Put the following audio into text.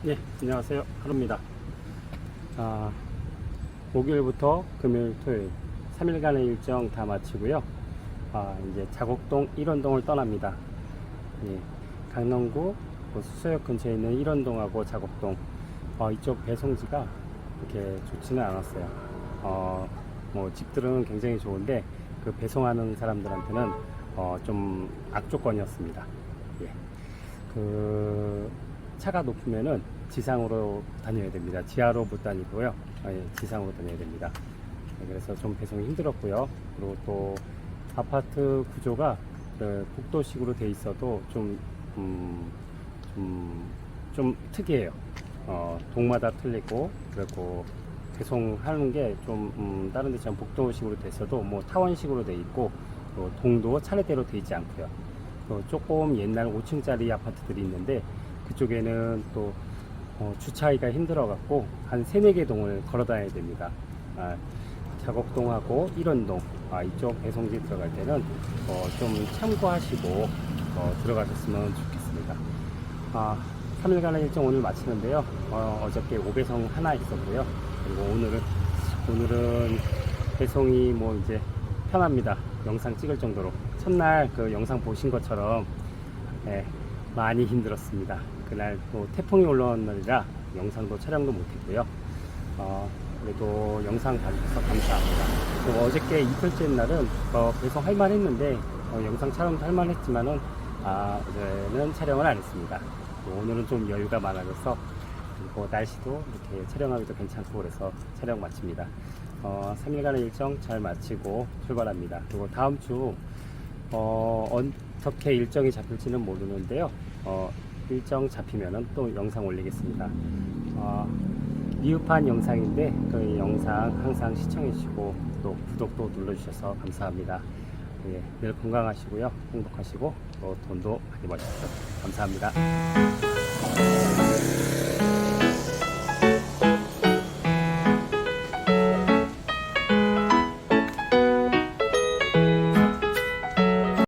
네, 안녕하세요. 하루입니다. 아, 목요일부터 금요일, 토요일 3일간의 일정 다 마치고요. 아, 이제 자곡동 일원동을 떠납니다. 예, 강남구 뭐 수서역 근처에 있는 일원동하고 자곡동 어, 이쪽 배송지가 그렇게 좋지는 않았어요. 어, 뭐 집들은 굉장히 좋은데 그 배송하는 사람들한테는 어, 좀 악조건이었습니다. 예. 그 차가 높으면은 지상으로 다녀야 됩니다. 지하로 못 다니고요. 아, 예, 지상으로 다녀야 됩니다. 네, 그래서 좀 배송이 힘들었고요. 그리고 또 아파트 구조가 그 복도식으로 돼 있어도 좀, 음, 좀, 좀 특이해요. 어, 동마다 틀리고, 그리고 배송하는 게 좀, 음, 다른 데처럼 복도식으로 돼 있어도 뭐 타원식으로 돼 있고, 또 동도 차례대로 돼 있지 않고요. 또 조금 옛날 5층짜리 아파트들이 있는데, 그쪽에는 또 어, 주차하기가 힘들어 갖고 한 세네 개 동을 걸어 다녀야 됩니다. 아, 작업동하고 일원동 아, 이쪽 배송지 들어갈 때는 어, 좀 참고하시고 어, 들어가셨으면 좋겠습니다. 아, 3일간의 일정 오늘 마치는데요. 어, 어저께 오배송 하나 있었고요. 그리고 오늘은 오늘은 배송이 뭐 이제 편합니다. 영상 찍을 정도로 첫날 그 영상 보신 것처럼 예, 많이 힘들었습니다. 그날 또 태풍이 올라온 날이라 영상도 촬영도 못했고요. 어, 그래도 영상 봐주셔서 감사합니다. 그리고 어저께 이틀째 날은 어, 배송할 만 했는데 어, 영상 촬영도 할 만 했지만은 아, 어제는 촬영을 안 했습니다. 또 오늘은 좀 여유가 많아져서 그리고 날씨도 이렇게 촬영하기도 괜찮고 그래서 촬영 마칩니다. 어, 3일간의 일정 잘 마치고 출발합니다. 그리고 다음 주 어, 어떻게 일정이 잡힐지는 모르는데요. 어, 일정 잡히면은 또 영상 올리겠습니다. 어, 미흡한 영상인데 그 영상 항상 시청해 주시고 또 구독도 눌러주셔서 감사합니다. 예, 늘 건강하시고요. 행복하시고 또 돈도 많이 버십시오. 감사합니다.